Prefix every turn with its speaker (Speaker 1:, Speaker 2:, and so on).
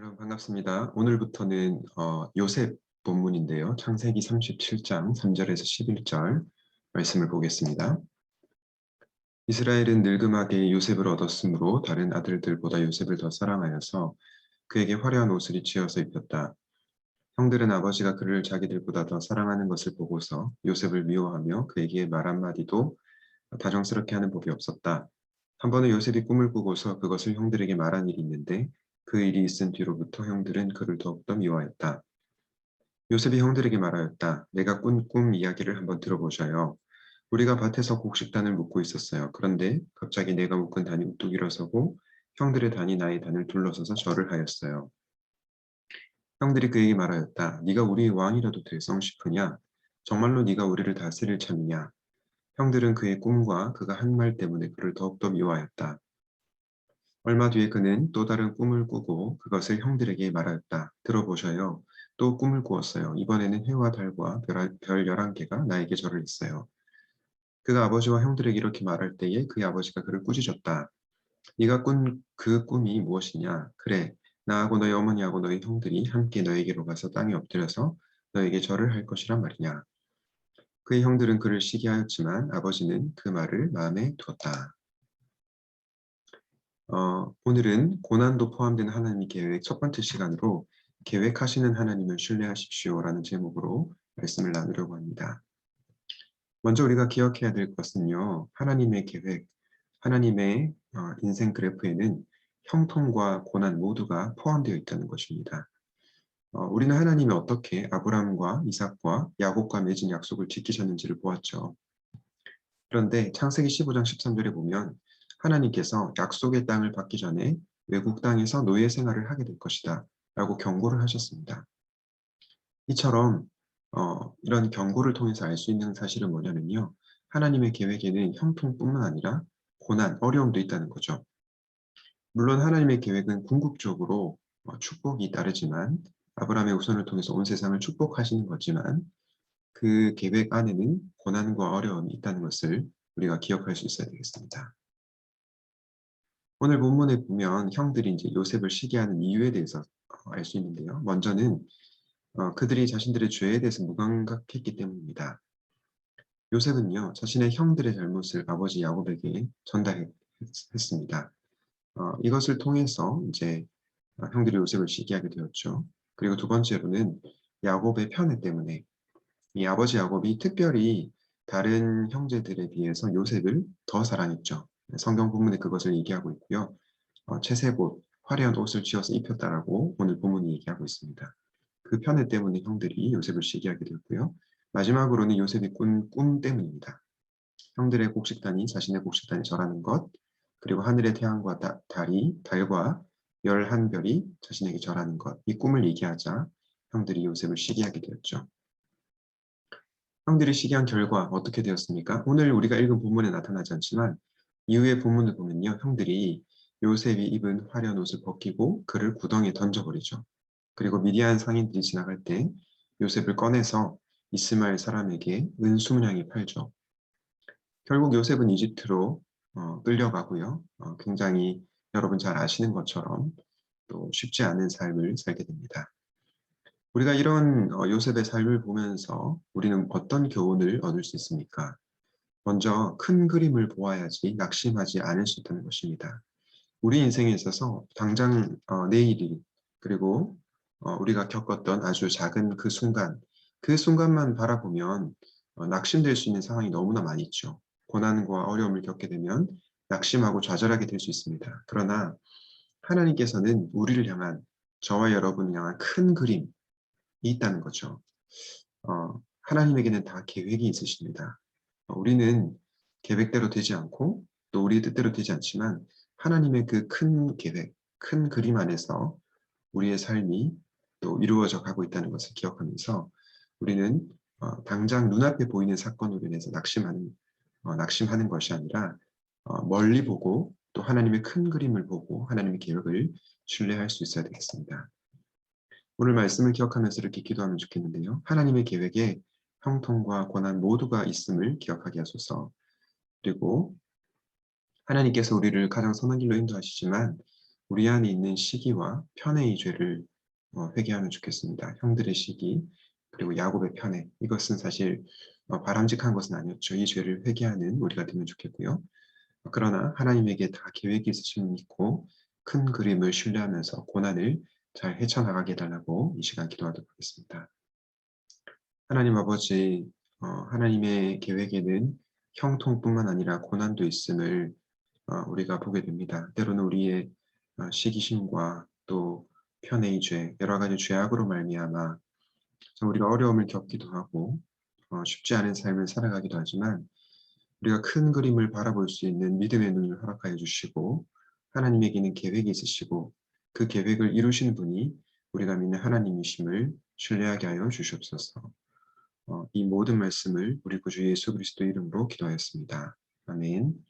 Speaker 1: 여러분 반갑습니다. 오늘부터는 어, 요셉 본문인데요. 창세기 37장 3절에서 11절 말씀을 보겠습니다. 이스라엘은 늙음하게 요셉을 얻었으므로 다른 아들들보다 요셉을 더 사랑하여서 그에게 화려한 옷을 입히어서 입혔다. 형들은 아버지가 그를 자기들보다 더 사랑하는 것을 보고서 요셉을 미워하며 그에게 말 한마디도 다정스럽게 하는 법이 없었다. 한 번은 요셉이 꿈을 꾸고서 그것을 형들에게 말한 일이 있는데 그 일이 있은 뒤로부터 형들은 그를 더욱더 미워하였다. 요셉이 형들에게 말하였다. 내가 꾼 꿈 이야기를 한번 들어보셔요. 우리가 밭에서 곡식단을 묶고 있었어요. 그런데 갑자기 내가 묶은 단이 우뚝 일어서고 형들의 단이 나의 단을 둘러서서 절을 하였어요. 형들이 그에게 말하였다. 네가 우리의 왕이라도 될 성 싶으냐? 정말로 네가 우리를 다스릴 참이냐? 형들은 그의 꿈과 그가 한 말 때문에 그를 더욱더 미워하였다. 얼마 뒤에 그는 또 다른 꿈을 꾸고 그것을 형들에게 말하였다. 들어보셔요. 또 꿈을 꾸었어요. 이번에는 해와 달과 별 열한 개가 나에게 절을 했어요. 그가 아버지와 형들에게 이렇게 말할 때에 그의 아버지가 그를 꾸짖었다. 네가 꾼 그 꿈이 무엇이냐? 그래, 나하고 너희 어머니하고 너희 형들이 함께 너에게로 가서 땅에 엎드려서 너에게 절을 할 것이란 말이냐? 그의 형들은 그를 시기하였지만 아버지는 그 말을 마음에 두었다. 어, 오늘은 고난도 포함된 하나님의 계획 첫 번째 시간으로 계획하시는 하나님을 신뢰하십시오라는 제목으로 말씀을 나누려고 합니다. 먼저 우리가 기억해야 될 것은요. 하나님의 계획, 하나님의 어, 인생 그래프에는 형통과 고난 모두가 포함되어 있다는 것입니다. 어, 우리는 하나님이 어떻게 아브라함과 이삭과 야곱과 맺은 약속을 지키셨는지를 보았죠. 그런데 창세기 15장 13절에 보면 하나님께서 약속의 땅을 받기 전에 외국 땅에서 노예 생활을 하게 될 것이다 라고 경고를 하셨습니다. 이처럼 어, 이런 경고를 통해서 알 수 있는 사실은 뭐냐면요. 하나님의 계획에는 형통뿐만 아니라 고난, 어려움도 있다는 거죠. 물론 하나님의 계획은 궁극적으로 어, 축복이 따르지만 아브라함의 우선을 통해서 온 세상을 축복하시는 거지만 그 계획 안에는 고난과 어려움이 있다는 것을 우리가 기억할 수 있어야 되겠습니다. 오늘 본문에 보면 형들이 이제 요셉을 시기하는 이유에 대해서 어, 알수 있는데요. 먼저는 어, 그들이 자신들의 죄에 대해서 무감각했기 때문입니다. 요셉은요, 자신의 형들의 잘못을 아버지 야곱에게 전달했습니다. 어, 이것을 통해서 이제 어, 형들이 요셉을 시기하게 되었죠. 그리고 두 번째로는 야곱의 편애 때문에 이 아버지 야곱이 특별히 다른 형제들에 비해서 요셉을 더 사랑했죠. 성경 본문에 그것을 얘기하고 있고요. 어, 채색옷, 화려한 옷을 지어서 입혔다라고 오늘 본문이 얘기하고 있습니다. 그 편애 때문에 형들이 요셉을 시기하게 되었고요. 마지막으로는 요셉이 꾼 꿈 때문입니다. 형들의 곡식단이 자신의 곡식단에 절하는 것, 그리고 하늘의 태양과 다, 달이, 달과 열한 별이 자신에게 절하는 것, 이 꿈을 얘기하자 형들이 요셉을 시기하게 되었죠. 형들이 시기한 결과 어떻게 되었습니까? 오늘 우리가 읽은 본문에 나타나지 않지만 이후의 본문을 보면요. 형들이 요셉이 입은 화려한 옷을 벗기고 그를 구덩이에 던져버리죠. 그리고 미디안 상인들이 지나갈 때 요셉을 꺼내서 이스마엘 사람에게 은 20냥에 팔죠. 결국 요셉은 이집트로 어, 끌려가고요. 어, 굉장히 여러분 잘 아시는 것처럼 또 쉽지 않은 삶을 살게 됩니다. 우리가 이런 어, 요셉의 삶을 보면서 우리는 어떤 교훈을 얻을 수 있습니까? 먼저 큰 그림을 보아야지 낙심하지 않을 수 있다는 것입니다. 우리 인생에 있어서 당장 어, 내일이 그리고 어, 우리가 겪었던 아주 작은 그 순간 그 순간만 바라보면 어, 낙심될 수 있는 상황이 너무나 많이 있죠. 고난과 어려움을 겪게 되면 낙심하고 좌절하게 될 수 있습니다. 그러나 하나님께서는 우리를 향한 저와 여러분을 향한 큰 그림이 있다는 거죠. 어, 하나님에게는 다 계획이 있으십니다. 우리는 계획대로 되지 않고 또 우리 뜻대로 되지 않지만 하나님의 그 큰 계획, 큰 그림 안에서 우리의 삶이 또 이루어져 가고 있다는 것을 기억하면서 우리는 어, 당장 눈앞에 보이는 사건으로 인해서 낙심하는 어, 낙심하는 것이 아니라 어, 멀리 보고 또 하나님의 큰 그림을 보고 하나님의 계획을 신뢰할 수 있어야 되겠습니다. 오늘 말씀을 기억하면서 이렇게 기도하면 좋겠는데요. 하나님의 계획에 형통과 고난 모두가 있음을 기억하게 하소서. 그리고 하나님께서 우리를 가장 선한 길로 인도하시지만 우리 안에 있는 시기와 편애의 죄를 어, 회개하면 좋겠습니다. 형들의 시기 그리고 야곱의 편애 이것은 사실 어, 바람직한 것은 아니었죠. 이 죄를 회개하는 우리가 되면 좋겠고요. 어, 그러나 하나님에게 다 계획이 있으심을 믿고 큰 그림을 신뢰하면서 고난을 잘 헤쳐나가게 해달라고 이 시간 기도하도록 하겠습니다. 하나님 아버지, 어, 하나님의 계획에는 형통뿐만 아니라 고난도 있음을 어, 우리가 보게 됩니다. 때로는 우리의 어, 시기심과 또 편애의 죄, 여러 가지 죄악으로 말미암아 참 우리가 어려움을 겪기도 하고 어, 쉽지 않은 삶을 살아가기도 하지만 우리가 큰 그림을 바라볼 수 있는 믿음의 눈을 허락하여 주시고 하나님에게는 계획이 있으시고 그 계획을 이루시는 분이 우리가 믿는 하나님이심을 신뢰하게 하여 주시옵소서. 어, 이 모든 말씀을 우리 구주 예수 그리스도 이름으로 기도하였습니다. 아멘.